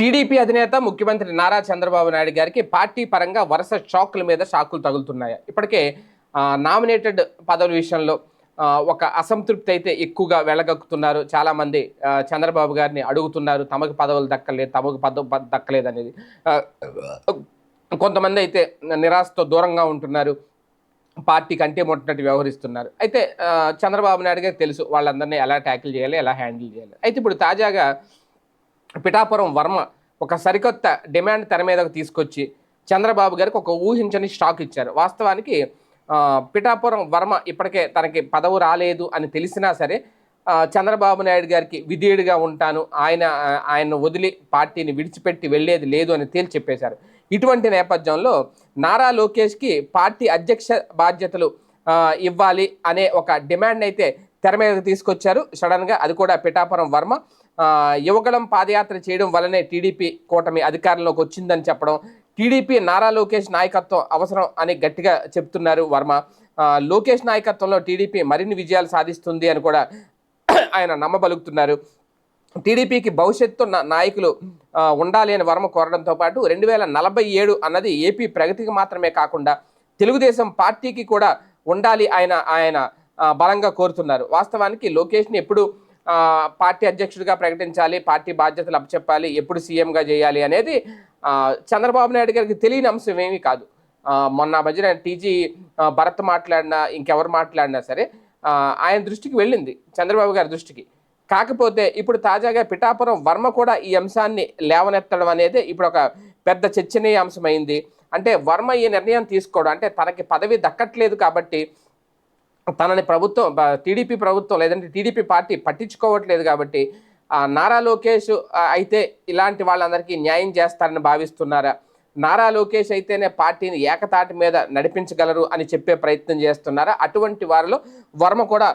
TDP అధినేత ముఖ్యమంత్రి నారా చంద్రబాబు నాయుడు గారికి పార్టీ పరంగా వరుస షాకుల మీద షాకులు తగులుతున్నాయి. ఇప్పటికే నామినేటెడ్ పదవుల విషయంలో ఒక అసంతృప్తి అయితే ఎక్కువగా వెళ్ళగక్కుతున్నారు చాలామంది చంద్రబాబు గారిని అడుగుతున్నారు తమకు పదవులు దక్కలేదు తమకు పదవి దక్కలేదు అనేది కొంతమంది అయితే నిరాశతో దూరంగా ఉంటున్నారు పార్టీకి అంటే ముట్టినట్టు వ్యవహరిస్తున్నారు. అయితే చంద్రబాబు నాయుడు గారికి తెలుసు వాళ్ళందరినీ ఎలా ట్యాకిల్ చేయాలి ఎలా హ్యాండిల్ చేయాలి. అయితే ఇప్పుడు తాజాగా పిఠాపురం వర్మ ఒక సరికొత్త డిమాండ్ తెర మీదకు తీసుకొచ్చి చంద్రబాబు గారికి ఒక ఊహించని షాక్ ఇచ్చారు. వాస్తవానికి పిఠాపురం వర్మ ఇప్పటికే తనకి పదవి రాలేదు అని తెలిసినా సరే చంద్రబాబు నాయుడు గారికి విధేయుడిగా ఉంటాను. ఆయన ఆయన్ను వదిలి పార్టీని విడిచిపెట్టి వెళ్ళేది లేదు అని తేల్చి చెప్పేశారు. ఇటువంటి నేపథ్యంలో నారా లోకేష్కి పార్టీ అధ్యక్ష బాధ్యతలు ఇవ్వాలి అనే ఒక డిమాండ్ అయితే తెర మీద తీసుకొచ్చారు. సడన్గా అది కూడా పిఠాపురం వర్మ. ఆ, యువగళం పాదయాత్ర చేయడం వల్లనే టీడీపీ కూటమి అధికారంలోకి వచ్చిందని చెప్పడం టీడీపీ నారా లోకేష్ నాయకత్వం అవసరం అని గట్టిగా చెప్తున్నారు వర్మ. లోకేష్ నాయకత్వంలో టీడీపీ మరిన్ని విజయాలు సాధిస్తుంది అని కూడా ఆయన నమ్మబలుగుతున్నారు టీడీపీకి భవిష్యత్తు నాయకులు ఉండాలి అని వర్మ కోరడంతో పాటు రెండు వేల నలభై ఏడు అన్నది ఏపీ ప్రగతికి మాత్రమే కాకుండా తెలుగుదేశం పార్టీకి కూడా ఉండాలి ఆయన ఆయన బలంగా కోరుతున్నారు. వాస్తవానికి లోకేష్ని ఎప్పుడు పార్టీ అధ్యక్షుడిగా ప్రకటించాలి పార్టీ బాధ్యతలు అప్పచెప్పాలి ఎప్పుడు సీఎంగా చేయాలి అనేది చంద్రబాబు నాయుడు గారికి తెలియని అంశం ఏమీ కాదు. మొన్న మధ్యన టీజీ భరత్ మాట్లాడినా ఇంకెవరు మాట్లాడినా సరే ఆయన దృష్టికి వెళ్ళింది చంద్రబాబు గారి దృష్టికి. కాకపోతే ఇప్పుడు తాజాగా పిఠాపురం వర్మ కూడా ఈ అంశాన్ని లేవనెత్తడం అనేది ఇప్పుడు ఒక పెద్ద చర్చనీయాంశమైంది. అంటే వర్మ ఈ నిర్ణయం తీసుకోవడం అంటే తనకి పదవి దక్కట్లేదు కాబట్టి తనని ప్రభుత్వం టీడీపీ ప్రభుత్వం లేదంటే టీడీపీ పార్టీ పట్టించుకోవట్లేదు కాబట్టి నారా లోకేష్ అయితే ఇలాంటి వాళ్ళందరికీ న్యాయం చేస్తారని భావిస్తున్నారా? నారా లోకేష్ అయితేనే పార్టీని ఏకతాటి మీద నడిపించగలరు అని చెప్పే ప్రయత్నం చేస్తున్నారా? అటువంటి వారిలో వర్మ కూడా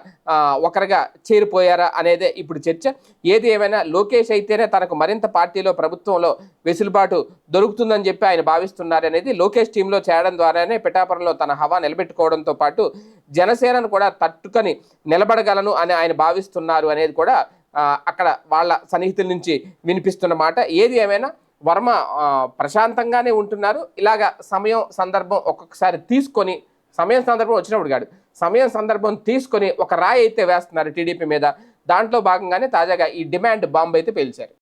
ఒకరిగా చేరిపోయారా అనేదే ఇప్పుడు చర్చ. ఏది ఏమైనా లోకేష్ అయితేనే తనకు మరింత పార్టీలో ప్రభుత్వంలో వెసులుబాటు దొరుకుతుందని చెప్పి ఆయన భావిస్తున్నారనేది లోకేష్ టీంలో చేరడం ద్వారానే పిఠాపురంలో తన హవా నిలబెట్టుకోవడంతో పాటు జనసేనను కూడా తట్టుకొని నిలబడగలను అని ఆయన భావిస్తున్నారు అనేది కూడా అక్కడ వాళ్ళ సన్నిహితుల నుంచి వినిపిస్తున్న మాట. ఏది ఏమైనా వర్మ ప్రశాంతంగానే ఉంటున్నారు. ఇలాగ సమయం సందర్భం ఒక్కొక్కసారి తీసుకొని సమయం సందర్భం వచ్చినప్పుడు కాదు సమయం సందర్భం తీసుకొని ఒక రాయి అయితే వేస్తున్నారు టీడీపీ మీద. దాంట్లో భాగంగానే తాజాగా ఈ డిమాండ్ బాంబు అయితే పేల్చారు.